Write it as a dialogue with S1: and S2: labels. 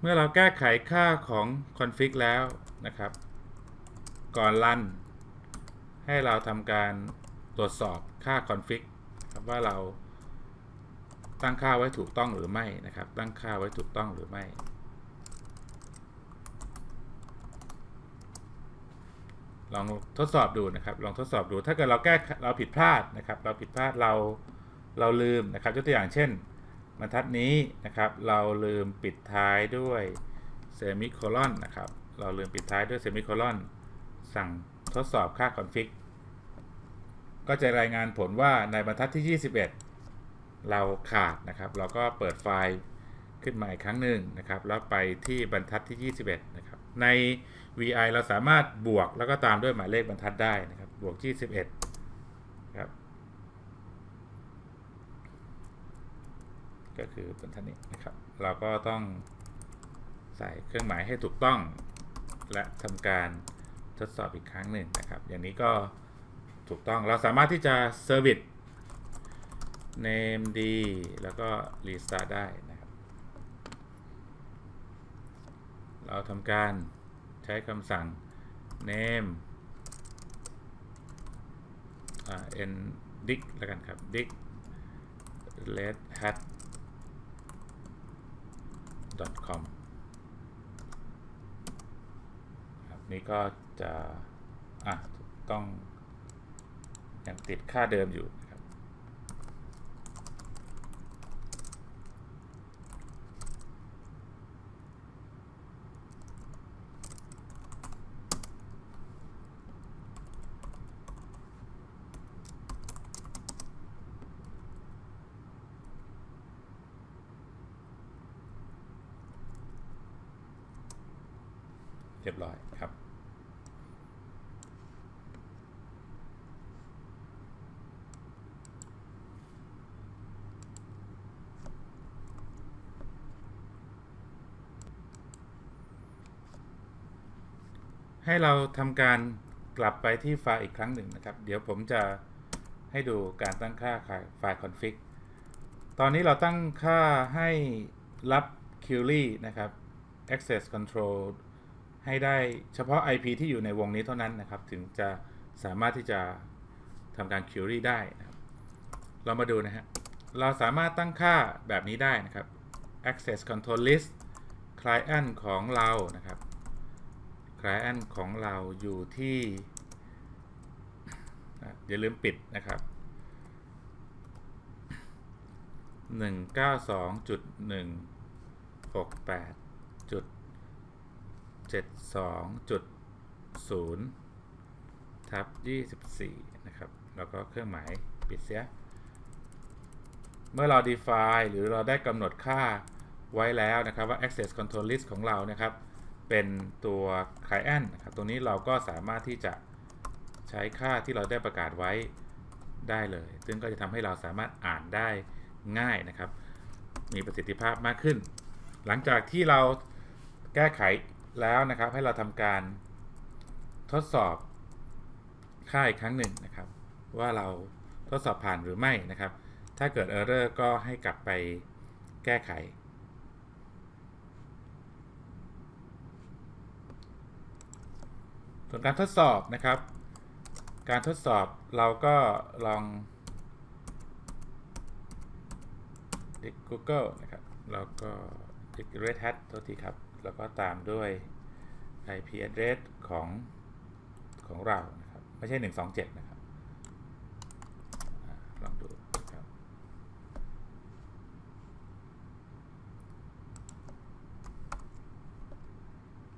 S1: เมื่อเราแก้ไขค่าของ config แล้วนะครับ ก่อนรัน ให้เราทำการตรวจสอบค่า config ครับว่าเราตั้งค่าไว้ถูกต้องหรือไม่นะครับ ตั้งค่าไว้ถูกต้องหรือไม่ ลองทดสอบดูนะครับ ลองทดสอบดู ถ้าเกิดเราแก้เราผิดพลาดนะครับ เราผิดพลาดเราเราลืมนะครับยกตัวอย่างเช่น บรรทัดนี้นะครับ เราลืมปิดท้ายด้วยเซมิโคลอนนะครับ เราลืมปิดท้ายด้วยเซมิโคลอนสั่งทดสอบค่า config ก็จะรายงานผลว่าในบรรทัดที่ 21 เราขาดนะครับ เราก็เปิดไฟล์ขึ้นมาอีกครั้งหนึ่งนะครับ แล้วไปที่บรรทัดที่ 21 นะครับ ใน VI เราสามารถบวกแล้วก็ตามด้วยหมายเลขบรรทัดได้นะครับ บวก 21ครับ ก็คือบรรทัดนี้นะครับ เราก็ต้องใส่เครื่องหมายให้ถูกต้อง และทำการทดสอบอีกครั้งหนึ่งนะครับ อย่างนี้ก็ถูกต้องเราสามารถที่จะ service name d แล้วก็ restart ได้นะครับ เราทำการใช้คำสั่ง name อ่า n dict แล้วกันครับ dict red hat com ครับนี่ก็จะอะต้องยังติดค่าเดิมอยู่ เรียบร้อยครับให้เราทำการกลับไปที่ไฟล์อีกครั้งหนึ่งนะครับ เดี๋ยวผมจะให้ดูการตั้งค่าไฟล์ config ตอนนี้เราตั้งค่าให้รับ query นะครับ access control ให้ได้เฉพาะ IP ที่อยู่ในวงนี้เท่านั้นนะครับ ถึงจะสามารถที่จะทำการ query ได้นะครับเรามาดูนะฮะเราสามารถตั้งค่าแบบนี้ได้นะครับ access control list client ของเรานะครับ client ของเราอยู่ที่อะอย่าลืมปิดนะครับ 192.168จุด 72.0ทับ24 นะครับ แล้วก็เครื่องหมายปิดเสีย เมื่อเรา define หรือเราได้กำหนดค่าไว้แล้วนะครับว่า access control list ของเรานะครับ เป็นตัว client นะครับตรงนี้เราก็สามารถที่จะใช้ค่าที่เราได้ประกาศไว้ได้เลย ซึ่งก็จะทำให้เราสามารถอ่านได้ง่ายนะครับ มีประสิทธิภาพมากขึ้น หลังจากที่เราแก้ไข แล้วนะครับให้เราทำการทดสอบค่าอีกครั้งหนึ่งนะครับ ว่าเราทดสอบผ่านหรือไม่นะครับ ถ้าเกิด Error ก็ให้กลับไปแก้ไข ส่วนการทดสอบนะครับ การทดสอบเราก็ลองดิก Google นะครับ แล้วก็ดิก Red Hat โทษทีครับ แล้วก็ตามด้วย IP address ของของเรานะครับ ไม่ใช่ 127 นะครับลองดู